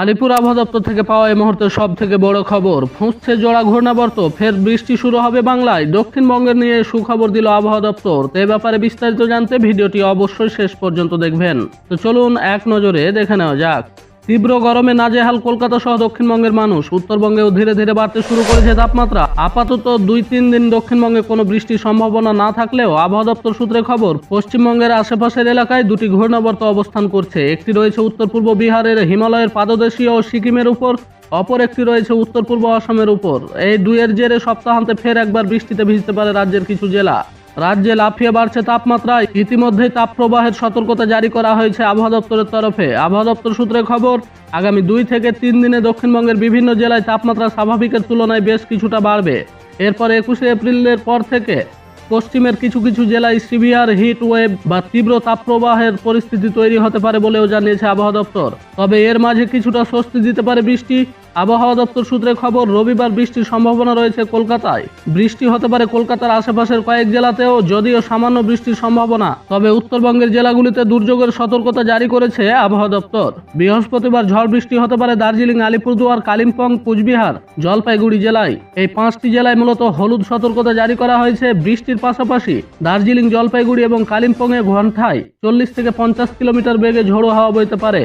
আলিপুর আবহাওয়া দপ্তর থেকে পাওয়া এই মুহূর্তে সব থেকে বড় খবর। ফুঁসছে জোড়া ঘূর্ণাবর্ত, ফের বৃষ্টি শুরু হবে বাংলায়। দক্ষিণবঙ্গের নিয়ে সুখবর দিল আবহাওয়া দপ্তর। তো এ ব্যাপারে বিস্তারিত জানতে ভিডিওটি অবশ্যই শেষ পর্যন্ত দেখবেন। তো চলুন এক নজরে দেখে নেওয়া যাক। তীব্র গরমে নাজেহাল কলকাতা সহ দক্ষিণবঙ্গের মানুষ। উত্তরবঙ্গেও ধীরে ধীরে বাড়তে শুরু করেছে তাপমাত্রা। আপাতত দুই তিন দিন দক্ষিণবঙ্গে কোনো বৃষ্টির সম্ভাবনা না থাকলেও আবহাওয়া দপ্তর সূত্রে খবর, পশ্চিমবঙ্গের আশেপাশের এলাকায় দুটি ঘূর্ণাবর্ত অবস্থান করছে। একটি রয়েছে উত্তর পূর্ব বিহারের হিমালয়ের পাদদেশীয় ও সিকিমের উপর, অপর একটি রয়েছে উত্তর পূর্ব আসামের উপর। এই দুইয়ের জেরে সপ্তাহান্তে ফের একবার বৃষ্টিতে ভিজতে পারে রাজ্যের কিছু জেলা। রাজ্যে লাফিয়ে বাড়ছে তাপমাত্রায়। ইতিমধ্যেই তাপপ্রবাহের সতর্কতা জারি করা হয়েছে আবহাওয়া দপ্তরের তরফে। আবহাওয়া দপ্তর সূত্রে খবর, আগামী দুই থেকে তিন দিনে দক্ষিণবঙ্গের বিভিন্ন জেলায় তাপমাত্রা স্বাভাবিকের তুলনায় বেশ কিছুটা বাড়বে। এরপর একুশে এপ্রিলের পর থেকে পশ্চিমের কিছু কিছু জেলায় সিভিয়ার হিট ওয়েভ বা তীব্র তাপপ্রবাহের পরিস্থিতি তৈরি হতে পারে বলেও জানিয়েছে আবহাওয়া দপ্তর। তবে এর মাঝে কিছুটা স্বস্তি দিতে পারে বৃষ্টি। আবহাওয়া দপ্তর সূত্রে খবর, রবিবার বৃষ্টির সম্ভাবনা রয়েছে কলকাতায়। বৃষ্টি হতে পারে কলকাতার আশেপাশের কয়েক জেলাতেও, যদিও সামান্য বৃষ্টির সম্ভাবনা। তবে উত্তরবঙ্গের জেলাগুলিতে দুর্যোগের সতর্কতা জারি করেছে আবহাওয়া দপ্তর। বৃহস্পতিবার ঝড় বৃষ্টি হতে পারে দার্জিলিং, আলিপুরদুয়ার, কালিম্পং, কুচবিহার, জলপাইগুড়ি জেলায়। এই পাঁচটি জেলায় মূলত হলুদ সতর্কতা জারি করা হয়েছে। বৃষ্টির পাশাপাশি দার্জিলিং জলপাইগুড়ি এবং কালিম্পংয়ে ঘন্টায় চল্লিশ থেকে পঞ্চাশ কিলোমিটার বেগে ঝোড়ো হাওয়া বইতে পারে।